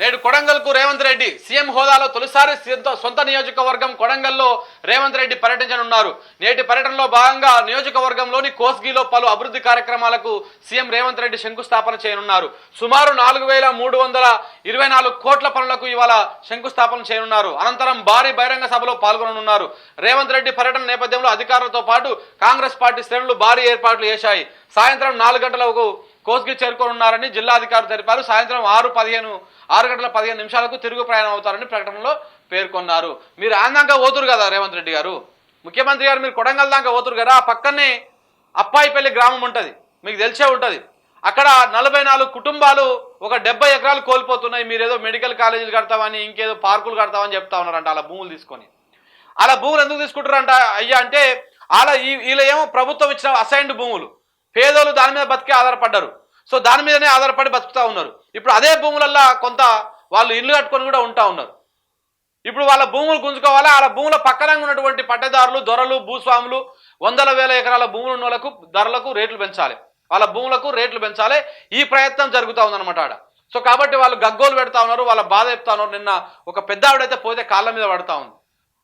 నేడు కొడంగల్కు రేవంత్ రెడ్డి సీఎం హోదాలో తొలిసారి సొంత నియోజకవర్గం కొడంగల్లో రేవంత్ రెడ్డి పర్యటించనున్నారు. నేటి పర్యటనలో భాగంగా నియోజకవర్గంలోని కోస్గిలో పలు అభివృద్ధి కార్యక్రమాలకు సీఎం రేవంత్ రెడ్డి శంకుస్థాపన చేయనున్నారు. సుమారు నాలుగు వేల మూడు వందల ఇరవై నాలుగు కోట్ల పనులకు ఇవాళ శంకుస్థాపన చేయనున్నారు. అనంతరం భారీ బహిరంగ సభలో పాల్గొననున్నారు. రేవంత్ రెడ్డి పర్యటన నేపథ్యంలో అధికారులతో పాటు కాంగ్రెస్ పార్టీ శ్రేణులు భారీ ఏర్పాట్లు చేశాయి. సాయంత్రం నాలుగు గంటలకు కోస్గి చేరుకోనున్నారని జిల్లా అధికారులు తెలిపారు. సాయంత్రం ఆరు పదిహేను ఆరు గంటల పదిహేను నిమిషాలకు తిరుగు ప్రయాణం అవుతారని ప్రకటనలో పేర్కొన్నారు. మీరు ఆందాక పోతురు కదా రేవంత్ రెడ్డి గారు. ముఖ్యమంత్రి గారు మీరు కొడంగల్ దాకా పోతురు కదా ఆ పక్కనే అప్పాయిపల్లి గ్రామం ఉంటుంది. మీకు తెలిసే ఉంటుంది. అక్కడ నలభై నాలుగు కుటుంబాలు ఒక డెబ్బై ఎకరాలు కోల్పోతున్నాయి. మీరేదో మెడికల్ కాలేజీలు కడతామని ఇంకేదో పార్కులు కడతామని చెప్తా ఉన్నారంట అలా భూములు తీసుకొని. అలా భూములు ఎందుకు తీసుకుంటారంట అయ్యా అంటే అలా ఈ వీళ్ళ ఏమో ప్రభుత్వం ఇచ్చిన అసైన్డ్ భూములు. పేదోళ్ళు దాని మీద బతికే ఆధారపడ్డారు. సో దాని మీదనే ఆధారపడి బతుకుతూ ఉన్నారు. ఇప్పుడు అదే భూములల్లో కొంత వాళ్ళు ఇల్లు కట్టుకొని కూడా ఉంటా ఉన్నారు. ఇప్పుడు వాళ్ళ భూములు గుంజుకోవాలి? వాళ్ళ భూముల పక్కన ఉన్నటువంటి పట్టదారులు దొరలు భూస్వాములు వందల వేల ఎకరాల భూములు ఉన్న వాళ్ళకు ధరలకు రేట్లు పెంచాలి. వాళ్ళ భూములకు రేట్లు పెంచాలి. ఈ ప్రయత్నం జరుగుతూ ఉందన్నమాట ఆడ. సో కాబట్టి వాళ్ళు గగ్గోలు పెడతా ఉన్నారు వాళ్ళ బాధ చెప్తా ఉన్నారు. నిన్న ఒక పెద్ద ఆవిడైతే పోతే కాళ్ళ మీద పడతా ఉంది.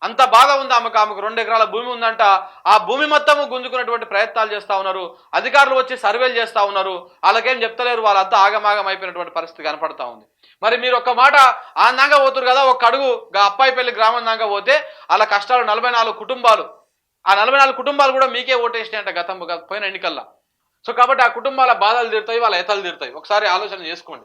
అంత బాధ ఉంది ఆమెకు. ఆమెకు రెండు ఎకరాల భూమి ఉందంట. ఆ భూమి మొత్తము గుంజుకున్నటువంటి ప్రయత్నాలు చేస్తూ ఉన్నారు. అధికారులు వచ్చి సర్వేలు చేస్తూ ఉన్నారు. వాళ్ళకేం చెప్తలేరు. వాళ్ళంతా ఆగమాగం అయిపోయినటువంటి పరిస్థితి కనపడతా ఉంది. మరి మీరు ఒక మాట ఆందంగా పోతురు కదా. ఒక అడుగు అప్పాయిపల్లి గ్రామం దాకా పోతే వాళ్ళ కష్టాలు నలభై నాలుగు కుటుంబాలు. ఆ నలభై నాలుగు కుటుంబాలు కూడా మీకే ఓటేసినాయంట గతం పోయిన ఎన్నికల్లో. సో కాబట్టి ఆ కుటుంబాల బాధలు తీరుతాయి వాళ్ళ ఎతలు తీరుతాయి. ఒకసారి ఆలోచన చేసుకోండి.